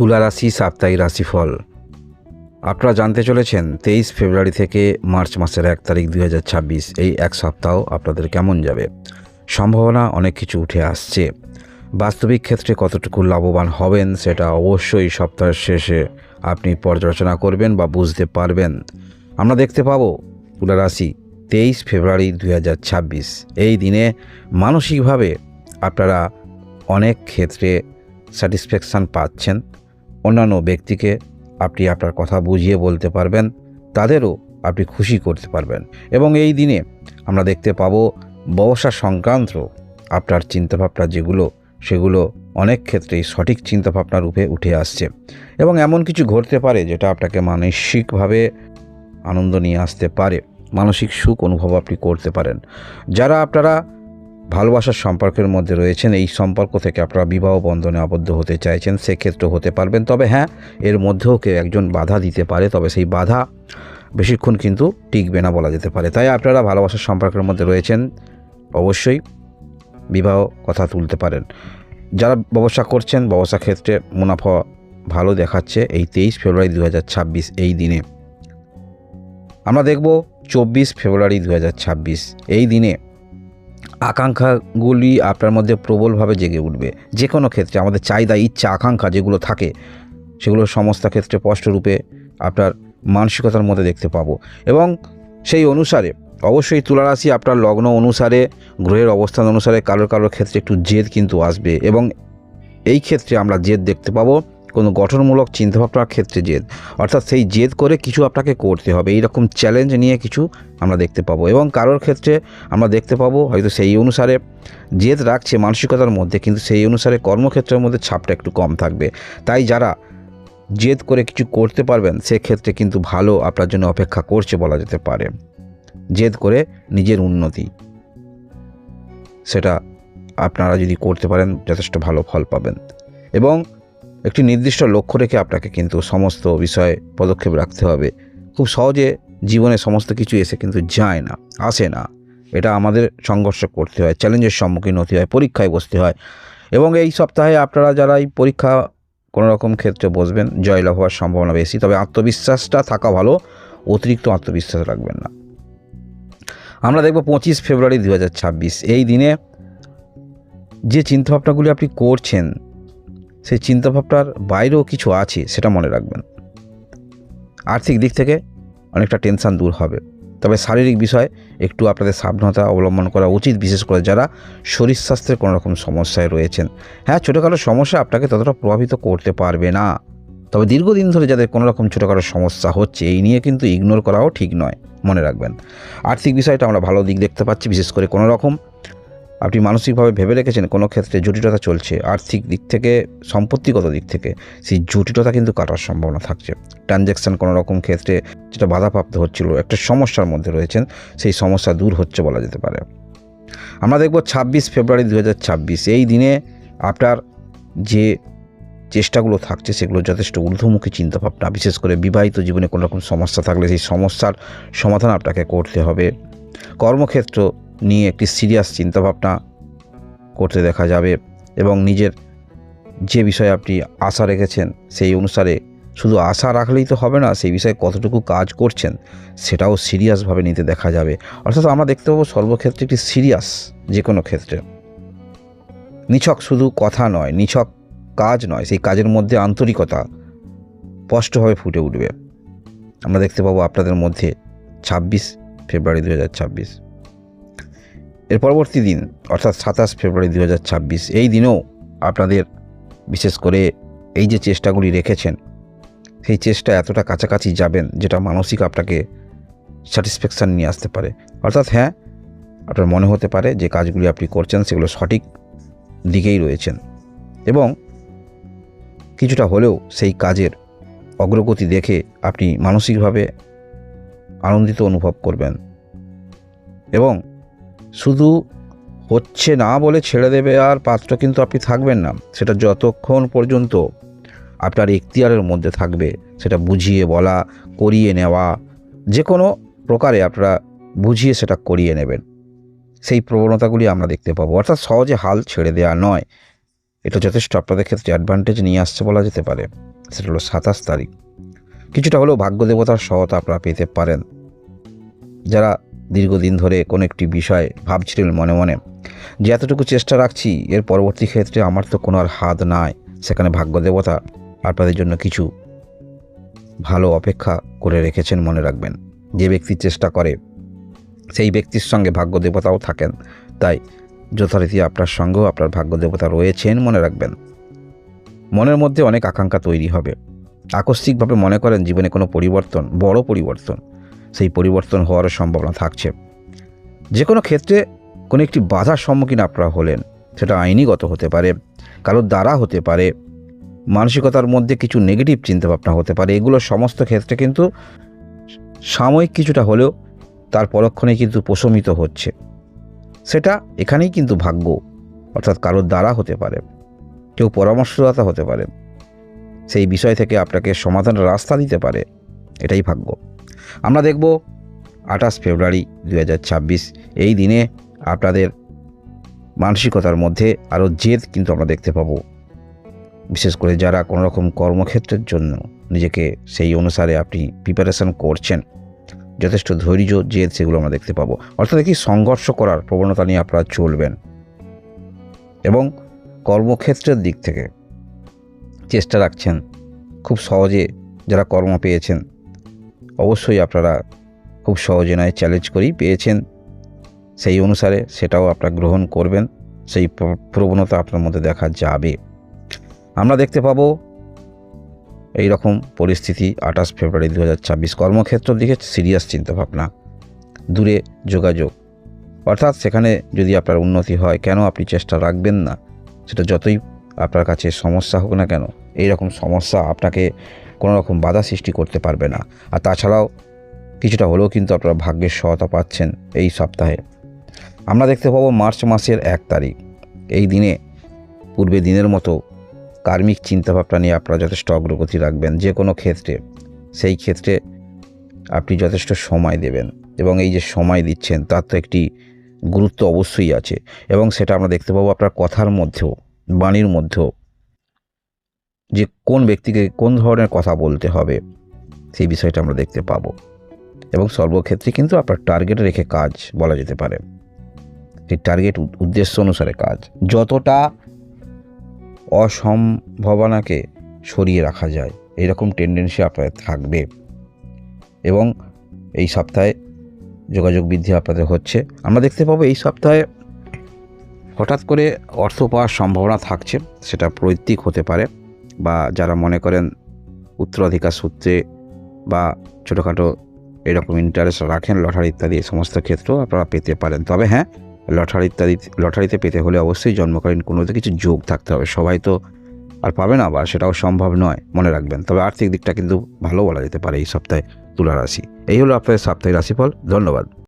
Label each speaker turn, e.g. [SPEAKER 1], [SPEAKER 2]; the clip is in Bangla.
[SPEAKER 1] তুলা রাশি, সাপ্তাহিক রাশিফল। আপনারা জানতে চলেছেন তেইশ ফেব্রুয়ারি থেকে মার্চ মাসের এক তারিখ দুই হাজার ছাব্বিশ। এই এক সপ্তাহ আপনাদের কেমন যাবে? সম্ভাবনা অনেক কিছু উঠে আসছে। বাস্তবিক ক্ষেত্রে কতটুকু লাভবান হবেন সেটা অবশ্যই সপ্তাহের শেষে আপনি পর্যালোচনা করবেন বা বুঝতে পারবেন। আমরা দেখতে পাবো তুলা রাশি তেইশ ফেব্রুয়ারি দু হাজার ছাব্বিশ। এই দিনে মানসিকভাবে আপনারা অনেক ক্ষেত্রে স্যাটিসফ্যাকশান পাচ্ছেন। অন্যান্য ব্যক্তিকে আপনি আপনার কথা বুঝিয়ে বলতে পারবেন, তাদেরও আপনি খুশি করতে পারবেন। এবং এই দিনে আমরা দেখতে পাবো ব্যবসা সংক্রান্ত আপনার চিন্তাভাবনা যেগুলো, সেগুলো অনেক ক্ষেত্রেই সঠিক চিন্তাভাবনা রূপে উঠে আসছে। এবং এমন কিছু ঘটতে পারে যেটা আপনাকে মানসিকভাবে আনন্দ নিয়ে আসতে পারে, মানসিক সুখ অনুভব আপনি করতে পারেন। যারা আপনারা ভালোবাসার সম্পর্কের মধ্যে রয়েছেন, এই সম্পর্ক থেকে আপনারা বিবাহ বন্ধনে আবদ্ধ হতে চাইছেন, সেক্ষেত্রে হতে পারবেন। তবে হ্যাঁ এর মধ্যেও কেউ একজন বাধা দিতে পারে, তবে সেই বাধা বেশিক্ষণ কিন্তু টিকবে না বলা যেতে পারে। তাই আপনারা ভালোবাসার সম্পর্কের মধ্যে রয়েছেন, অবশ্যই বিবাহ কথা তুলতে পারেন। যারা ব্যবসা করছেন, ব্যবসা ক্ষেত্রে মুনাফা ভালো দেখাচ্ছে এই তেইশ ফেব্রুয়ারি দু হাজার ছাব্বিশ, এই দিনে। আমরা দেখব চব্বিশ ফেব্রুয়ারি দু হাজার ছাব্বিশ, এই দিনে আকাঙ্ক্ষাগুলি আপনার মধ্যে প্রবলভাবে জেগে উঠবে। যে কোনো ক্ষেত্রে আমাদের চাহিদা, ইচ্ছা, আকাঙ্ক্ষা যেগুলো থাকে, সেগুলো সমস্ত ক্ষেত্রে স্পষ্টরূপে আপনার মানসিকতার মধ্যে দেখতে পাবো। এবং সেই অনুসারে, অবশ্যই তুলারাশি আপনার লগ্ন অনুসারে, গ্রহের অবস্থান অনুসারে কারোর কারোর ক্ষেত্রে একটু জেদ কিন্তু আসবে। এবং এই ক্ষেত্রে আমরা জেদ দেখতে পাবো। কোনো গঠনমূলক চিন্তাভাবনার ক্ষেত্রে জেদ। অর্থাৎ সেই জেদ করে কিছু আপনাকে করতে হবে। এই রকম চ্যালেঞ্জ নিয়ে কিছু আমরা দেখতে পাবো এবং কারোর ক্ষেত্রে আমরা দেখতে পাবো হয়তো সেই অনুসারে জেদ রাখছে মানসিকতার মধ্যে, কিন্তু সেই অনুসারে কর্মক্ষেত্রের মধ্যে ছাপটা একটু কম থাকবে। তাই যারা জেদ করে কিছু করতে পারবেন, সেক্ষেত্রে কিন্তু ভালো আপনার জন্য অপেক্ষা করছে বলা যেতে পারে। জেদ করে নিজের উন্নতি। সেটা আপনারা যদি করতে পারেন, যথেষ্ট ভালো ফল পাবেন। এবং একটি নির্দিষ্ট লক্ষ্য রেখে আপনাকে কিন্তু সমস্ত বিষয়ে পদক্ষেপ রাখতে হবে। খুব সহজে জীবনে সমস্ত কিছু এসে কিন্তু যায় না, আসে না। এটা আমাদের সংঘর্ষ করতে হয়, চ্যালেঞ্জের সম্মুখীন হতে হয়, পরীক্ষায় বসতে হয়। এবং এই সপ্তাহে আপনারা যারা এই পরীক্ষা কোনো রকম ক্ষেত্রে বসবেন, জয়লাভ হওয়ার সম্ভাবনা বেশি, তবে আত্মবিশ্বাসটা থাকা ভালো, অতিরিক্ত আত্মবিশ্বাস রাখবেন না। আমরা দেখব পঁচিশ ফেব্রুয়ারি দু হাজার ছাব্বিশ, এই দিনে যে চিন্তাভাবনাগুলি আপনি করছেন সেই চিন্তাভাবনার বাইরেও কিছু আছে সেটা মনে রাখবেন। আর্থিক দিক থেকে অনেকটা টেনশান দূর হবে। তবে শারীরিক বিষয় একটু আপনাদের সাবধানতা অবলম্বন করা উচিত, বিশেষ করে যারা শরীর স্বাস্থ্যের কোনো রকম সমস্যায় রয়েছেন। হ্যাঁ ছোটোখাটো সমস্যা আপনাকে ততটা প্রভাবিত করতে পারবে না। তবে দীর্ঘদিন ধরে যাদের কোনো রকম ছোটোখাটো সমস্যা হচ্ছে, এই নিয়ে কিন্তু ইগনোর করাও ঠিক নয়, মনে রাখবেন। আর্থিক বিষয়টা আমরা ভালো দিক দেখতে পাচ্ছি, বিশেষ করে কোনো রকম আপনি মানসিকভাবে ভেবে রেখেছেন কোনো ক্ষেত্রে জটিলতা চলছে, আর্থিক দিক থেকে, সম্পত্তিগত দিক থেকে, সেই জটিলতা কিন্তু কাটার সম্ভাবনা থাকছে। ট্রানজ্যাকশান কোনো রকম ক্ষেত্রে যেটা বাধাপ্রাপ্ত হচ্ছিল, একটা সমস্যার মধ্যে রয়েছেন, সেই সমস্যা দূর হচ্ছে বলা যেতে পারে। আমরা দেখব ছাব্বিশ ফেব্রুয়ারি দু হাজার ছাব্বিশ, এই দিনে আপনার যে চেষ্টাগুলো থাকছে, সেগুলো যথেষ্ট ঊর্ধ্বমুখী চিন্তাভাবনা, বিশেষ করে বিবাহিত জীবনে কোনো রকম সমস্যা থাকলে সেই সমস্যার সমাধান আপনাকে করতে হবে। কর্মক্ষেত্র নিয়ে একটি সিরিয়াস চিন্তাভাবনা করতে দেখা যাবে এবং নিজের যে বিষয়ে আপনি আশা রেখেছেন সেই অনুসারে শুধু আশা রাখলেই তো হবে না, সেই বিষয়ে কতটুকু কাজ করছেন সেটাও সিরিয়াসভাবে নিতে দেখা যাবে। অর্থাৎ আমরা দেখতে পাবো সর্বক্ষেত্রে একটি সিরিয়াস যে কোনো ক্ষেত্রে। নিছক শুধু কথা নয়, নিছক কাজ নয়, সেই কাজের মধ্যে আন্তরিকতা স্পষ্টভাবে ফুটে উঠবে। আমরা দেখতে পাবো আপনাদের মধ্যে ছাব্বিশ ফেব্রুয়ারি দু হাজার ছাব্বিশ। এর পরবর্তী দিন, অর্থাৎ সাতাশ ফেব্রুয়ারি দু হাজার ছাব্বিশ, এই দিনেও আপনাদের, বিশেষ করে এই যে চেষ্টাগুলি রেখেছেন, সেই চেষ্টা এতটা কাছাকাছি যাবেন যেটা মানসিক আপনাকে স্যাটিসফ্যাকশান নিয়ে আসতে পারে। অর্থাৎ হ্যাঁ আপনার মনে হতে পারে যে কাজগুলি আপনি করছেন সেগুলো সঠিক দিকেই রয়েছেন এবং কিছুটা হলেও সেই কাজের অগ্রগতি দেখে আপনি মানসিকভাবে আনন্দিত অনুভব করবেন এবং শুধু হচ্ছে না বলে ছেড়ে দেবে আর পাত্র কিন্তু আপনি থাকবেন না। সেটা যতক্ষণ পর্যন্ত আপনার এখতিয়ারের মধ্যে থাকবে, সেটা বুঝিয়ে বলা, করিয়ে নেওয়া যে কোনো প্রকারে আপনারা বুঝিয়ে সেটা করিয়ে নেবেন। সেই প্রবণতাগুলি আমরা দেখতে পাবো। অর্থাৎ সহজে হাল ছেড়ে দেওয়া নয়। এটা যথেষ্ট আপনাদের ক্ষেত্রে অ্যাডভান্টেজ নিয়ে আসছে বলা যেতে পারে। সেটা হলো সাতাশ তারিখ। কিছুটা হলেও ভাগ্য দেবতার সহায়তা আপনারা পেতে পারেন। যারা দীর্ঘদিন ধরে কোনো একটি বিষয় ভাবছিলেন মনে মনে। যে এতটুকু চেষ্টা রাখছি, এর পরবর্তী ক্ষেত্রে আমার তো কোনো আর হাত নাই। সেখানে ভাগ্য দেবতা আপনাদের জন্য কিছু ভালো অপেক্ষা করে রেখেছেন মনে রাখবেন। যে ব্যক্তি চেষ্টা করে, সেই ব্যক্তির সঙ্গে ভাগ্য দেবতাও থাকেন। তাই যথারীতি আপনার সঙ্গেও আপনার ভাগ্য দেবতা রয়েছেন মনে রাখবেন। মনের মধ্যে অনেক আকাঙ্ক্ষা তৈরি হবে। আকস্মিকভাবে মনে করেন জীবনে কোনো পরিবর্তন, বড় পরিবর্তন সেই পরিবর্তন হওয়ার সম্ভাবনা থাকছে। যে কোনো ক্ষেত্রে কোনো একটি বাধার সম্মুখীন আপনারা হলেন, সেটা আইনিগত হতে পারে কারোর দ্বারা হতে পারে, মানসিকতার মধ্যে কিছু নেগেটিভ চিন্তাভাবনা হতে পারে, এগুলো সমস্ত ক্ষেত্রে কিন্তু সাময়িক কিছুটা হলেও তার পরক্ষণে কিন্তু প্রশমিত হচ্ছে। সেটা এখানেই কিন্তু ভাগ্য, অর্থাৎ কারোর দ্বারা হতে পারে, কেউ পরামর্শদাতা হতে পারে, সেই বিষয় থেকে আপনাকে সমাধানের রাস্তা দিতে পারে, এটাই ভাগ্য। আমরা দেখব আঠাশ ফেব্রুয়ারি দু হাজার ছাব্বিশ। এই দিনে আপনাদের মানসিকতার মধ্যে আরও জেদ কিন্তু আমরা দেখতে পাবো। বিশেষ করে যারা কোনো রকম কর্মক্ষেত্রের জন্য নিজেকে সেই অনুসারে আপনি প্রিপারেশন করছেন, যথেষ্ট ধৈর্য, জেদ সেগুলো আমরা দেখতে পাবো। অর্থাৎ কি সংঘর্ষ করার প্রবণতা নিয়ে আপনারা চলবেন। এবং কর্মক্ষেত্রের দিক থেকে চেষ্টা রাখছেন। খুব সহজে যারা কর্ম পেয়েছেন অবশ্যই আপনারা খুব সহজে নয় চ্যালেঞ্জ করেই পেয়েছেন। সেই অনুসারে সেটাও আপনারা গ্রহণ করবেন। সেই প্রবণতা আপনার মধ্যে দেখা যাবে। আমরা দেখতে পাবো এই রকম পরিস্থিতি আঠাশ ফেব্রুয়ারি দু হাজার ছাব্বিশ কর্মক্ষেত্রের দিকে সিরিয়াস চিন্তাভাবনা। দূরে যোগাযোগ। অর্থাৎ সেখানে যদি আপনার উন্নতি হয়, কেন আপনি চেষ্টা রাখবেন না? সেটা যতই আপনার কাছে সমস্যা হোক না কেন এই রকম সমস্যা আপনাকে কোনো রকম বাধা সৃষ্টি করতে পারবে না। আর তাছাড়াও কিছুটা হলেও কিন্তু আপনারা ভাগ্যের সহায়তা পাচ্ছেন এই সপ্তাহে। আমরা দেখতে পাবো মার্চ মাসের এক তারিখ। এই দিনে, পূর্বে দিনের মতো কার্মিক চিন্তাভাবনা নিয়ে আপনারা যথেষ্ট অগ্রগতি রাখবেন যে কোনো ক্ষেত্রে। সেই ক্ষেত্রে আপনি যথেষ্ট সময় দেবেন এবং এই যে সময় দিচ্ছেন তার তো একটি গুরুত্ব অবশ্যই আছে। এবং সেটা আমরা দেখতে পাবো আপনার কথার মধ্যেও, বাণীর মধ্যেও। যে কোন ব্যক্তিকে কোন ধরনের কথা বলতে হবে, সেই বিষয়টা আমরা দেখতে পাবো। এবং সর্বক্ষেত্রে কিন্তু আপনার টার্গেট রেখে কাজ বলা যেতে পারে। সেই টার্গেট উদ্দেশ্য অনুসারে কাজ। যতটা অসম্ভাবনাকে সরিয়ে রাখা যায়, এরকম টেন্ডেন্সি আপনাদের থাকবে। এবং এই সপ্তাহে যোগাযোগ বৃদ্ধি আপনাদের হচ্ছে। আমরা দেখতে পাবো এই সপ্তাহে হঠাৎ করে অর্থ পাওয়ার সম্ভাবনা থাকছে, সেটা পৈতৃক হতে পারে। বা যারা মনে করেন উত্তরাধিকার সূত্রে বা ছোটোখাটো এরকম ইন্টারেস্ট রাখেন লটারি ইত্যাদি এই সমস্ত ক্ষেত্রেও আপনারা পেতে পারেন। তবে হ্যাঁ লটারি ইত্যাদি লটারিতে পেতে হলে অবশ্যই জন্মকালীন কোনোতে কিছু যোগ থাকতে হবে। সবাই তো আর পাবে না আবার, সেটাও সম্ভব নয়, মনে রাখবেন। তবে আর্থিক দিকটা কিন্তু ভালো বলা যেতে পারে এই সপ্তাহে তুলা রাশি। এই হলো আপনাদের সাপ্তাহিক রাশিফল। ধন্যবাদ।